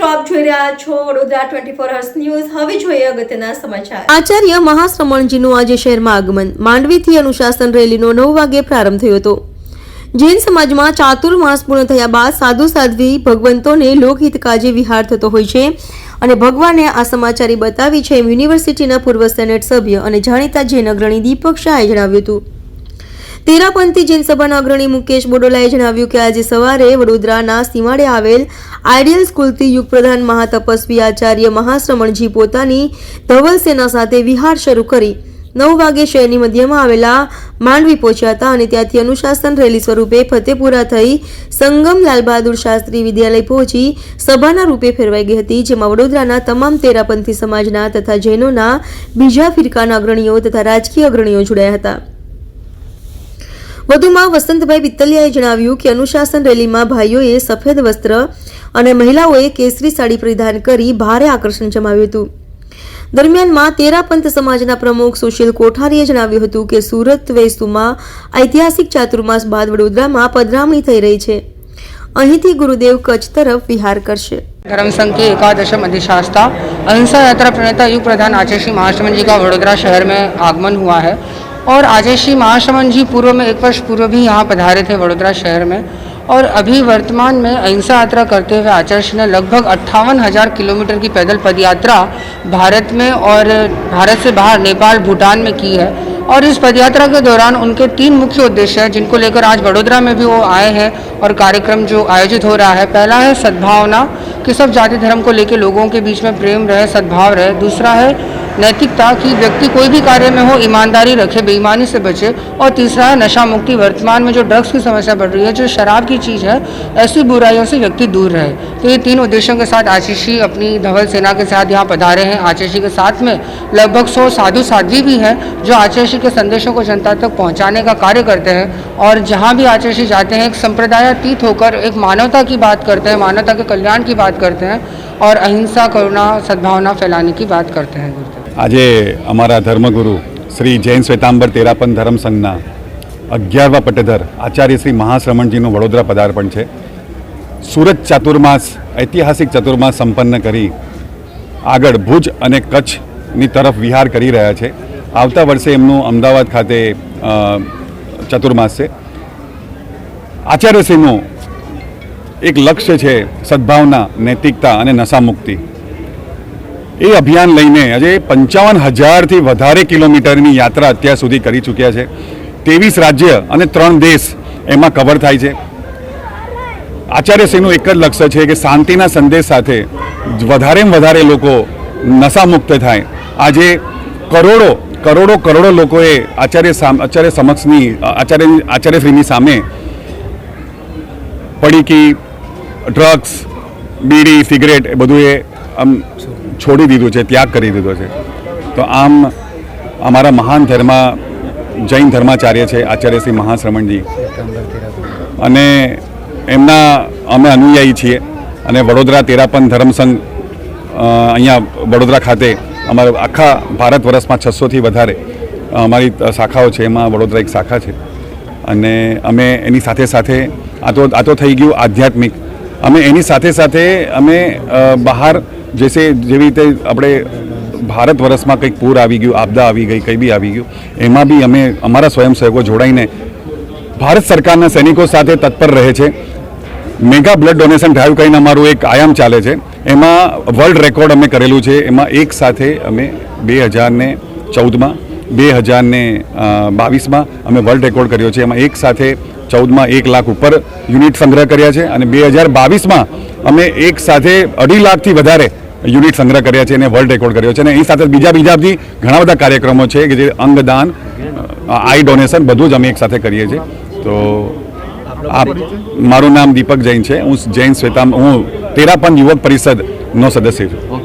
મિત્રો આપ જોઈ રહ્યા છો Vadodara twenty four hours news હવે જોઈએ અગત્યના સમાચાર. આચાર્ય મહાશ્રમણજીનું આજે શહેરમાં આગમન. માંડવીથી અનુશાસન રેલીનો નવ વાગે પ્રારંભ થયો હતો. જૈન સમાજમાં ચાતુર્માસ પૂર્ણ થયા બાદ સાધુ સાધ્વી ભગવંતોને લોકહિત કાજે વિહાર થતો હોય છે અને ભગવાને આ સમાચારી બતાવી છે એમ યુનિવર્સિટીના પૂર્વ સેનેટ સભ્ય અને જાણીતા જૈન અગ્રણી દીપક શાહે જણાવ્યું હતું. તેરાપંથી જૈન સભાના અગ્રણી મુકેશ બોડોલાએ જણાવ્યું કે આજે સવારે વડોદરાના સીમાડે આવેલ આઈડિયલ સ્કૂલથી યુગ પ્રધાન મહાતપસ્વી આચાર્ય મહાશ્રમણજી પોતાની ધવલ સેના સાથે વિહાર શરૂ કરી નવ વાગે શહેરની મધ્યમાં આવેલા માંડવી પહોંચ્યા હતા અને ત્યાંથી અનુશાસન રેલી સ્વરૂપે ફતેપુરા થઈ સંગમ લાલબહાદુર શાસ્ત્રી વિદ્યાલય પહોંચી સભાના રૂપે ફેરવાઈ ગઈ હતી, જેમાં વડોદરાના તમામ તેરાપંથી સમાજના તથા જૈનોના બીજા ફિરકાના અગ્રણીઓ તથા રાજકીય અગ્રણીઓ જોડાયા હતા. વધુમાં વસંતભાઈ પિત્તલિયાએ જણાવ્યું કે અનુશાસન રેલીમાં ભાઈઓએ સફેદ વસ્ત્ર અને મહિલાઓએ કેસરી સાડી પરિધાન કરી ભારે આકર્ષણ જમાવ્યું હતું દરમિયાનમાં તેરાપંથ સમાજના પ્રમુખ સુશીલ કોઠારીએ જણાવ્યું હતું કે સુરત વેસુમાં ઐતિહાસિક ચાતુર્માસ બાદ વડોદરામાં પધરામણી થઈ રહી છે અહીંથી ગુરુદેવ કચ્છ તરફ વિહાર કરશે धर्म संघ के एकादशम अधिशास्ता अहिंसा यात्रा प्रणेता युग प्रधान आचार्य श्री महाश्रमण जी का वडोदरा शहर में आगमन हुआ है और आचार्य श्री महाश्रमण जी पूर्व में, एक वर्ष पूर्व भी यहाँ पधारे थे वडोदरा शहर में। और अभी वर्तमान में अहिंसा यात्रा करते हुए आचार्य श्री ने लगभग अट्ठावन हज़ार किलोमीटर की पैदल पदयात्रा भारत में और भारत से बाहर नेपाल, भूटान में की है। और इस पदयात्रा के दौरान उनके तीन मुख्य उद्देश्य हैं, जिनको लेकर आज वडोदरा में भी वो आए हैं और कार्यक्रम जो आयोजित हो रहा है। पहला है सद्भावना, कि सब जाति धर्म को लेकर लोगों के बीच में प्रेम रहे, सद्भाव रहे। दूसरा है नैतिकता कि व्यक्ति कोई भी कार्य में हो, ईमानदारी रखे, बेईमानी से बचे। और तीसरा, नशा मुक्ति। वर्तमान में जो ड्रग्स की समस्या बढ़ रही है, जो शराब की चीज़ है, ऐसी बुराइयों से व्यक्ति दूर रहे। तो ये तीन उद्देश्यों के साथ आशीषी अपनी धवल सेना के साथ यहाँ पधारे हैं। आचार्य के साथ में लगभग सौ साधु साध्वी भी हैं, जो आचार्य के संदेशों को जनता तक पहुँचाने का कार्य करते हैं। और जहाँ भी आचार्य जाते हैं, एक संप्रदायातीत होकर, एक मानवता की बात करते हैं, मानवता के कल्याण की बात करते हैं और अहिंसा, करुणा, सद्भावना फैलाने की बात करते हैं। गुरुदेव આજે અમારા ધર્મગુરુ શ્રી જૈન શ્વેતાંબર તેરાપન ધર્મ સંઘના અગિયારવા પટ્ટેધર આચાર્ય શ્રી મહાશ્રમણજીનું વડોદરા પદાર્પણ છે. સુરત ચાતુર્માસ, ઐતિહાસિક ચતુર્માસ સંપન્ન કરી આગળ ભુજ અને કચ્છની તરફ વિહાર કરી રહ્યા છે. આવતા વર્ષે એમનું અમદાવાદ ખાતે ચતુર્માસ છે. આચાર્યશ્રીનું એક લક્ષ્ય છે સદભાવના, નૈતિકતા અને નશામુક્તિ. એ અભિયાન લઈને આજે પંચાવન હજારથી વધારે કિલોમીટરની યાત્રા અત્યાર સુધી કરી ચૂક્યા છે. ત્રેવીસ રાજ્ય અને ત્રણ દેશ એમાં કવર થાય છે. આચાર્યશ્રીનું એક જ લક્ષ્ય છે કે શાંતિના સંદેશ સાથે વધારેમાં વધારે લોકો નશામુક્ત થાય. આજે કરોડો કરોડો કરોડો લોકોએ આચાર્ય આચાર્ય સમક્ષની, આચાર્ય, આચાર્યશ્રીની સામે પડીકી ડ્રગ્સ બીડી, સિગરેટ એ બધું એ આમ છોડી દીધું છે, ત્યાગ કરી દીધો છે. તો આમ અમારા મહાન ધર્મ, જૈન ધર્માચાર્ય છે, આચાર્ય શ્રી મહાશ્રમણજી. અને એમના અમે અનુયાયી છીએ અને વડોદરા તેરાપન ધર્મસંઘ અહીંયા વડોદરા ખાતે અમારા આખા ભારત વર્ષમાં છસોથી વધારે અમારી શાખાઓ છે, એમાં વડોદરા એક શાખા છે. અને અમે એની સાથે સાથે, આ તો આ તો થઈ ગયું આધ્યાત્મિક. અમે એની સાથે સાથે અમે બહાર જેસે જેવી રીતે આપણે ભારત વર્ષમાં કંઈક પૂર આવી ગયું, આપદા આવી ગઈ, કંઈ બી આવી ગયું, એમાં બી અમે અમારા સ્વયંસેવકો જોડાઈને ભારત સરકારના સૈનિકો સાથે તત્પર રહે છે. મેગા બ્લડ ડોનેશન ડ્રાઈવ કરીને અમારું એક આયામ ચાલે છે. એમાં વર્લ્ડ રેકોર્ડ અમે કરેલું છે. એમાં એક સાથે અમે બે હજારને ચૌદમાં, બે હજારને બાવીસમાં અમે વર્લ્ડ રેકોર્ડ કર્યો છે. એમાં એક સાથે ચૌદમાં એક લાખ ઉપર યુનિટ સંગ્રહ કર્યા છે અને બે હજાર બાવીસમાં અમે એક સાથે અઢી લાખથી વધારે યુનિટ સંગ્રહ કર્યા છે અને વર્લ્ડ રેકોર્ડ કર્યો છે અને એની સાથે બીજા બીજા બી ઘણા બધા કાર્યક્રમો છે કે જે અંગદાન આઈ ડોનેશન બધું જ અમે એક સાથે કરીએ છીએ. તો આપ, મારું નામ દીપક જૈન છે. હું જૈન શ્વેતા, હું તેરાપન યુવક પરિષદનો સદસ્ય છું.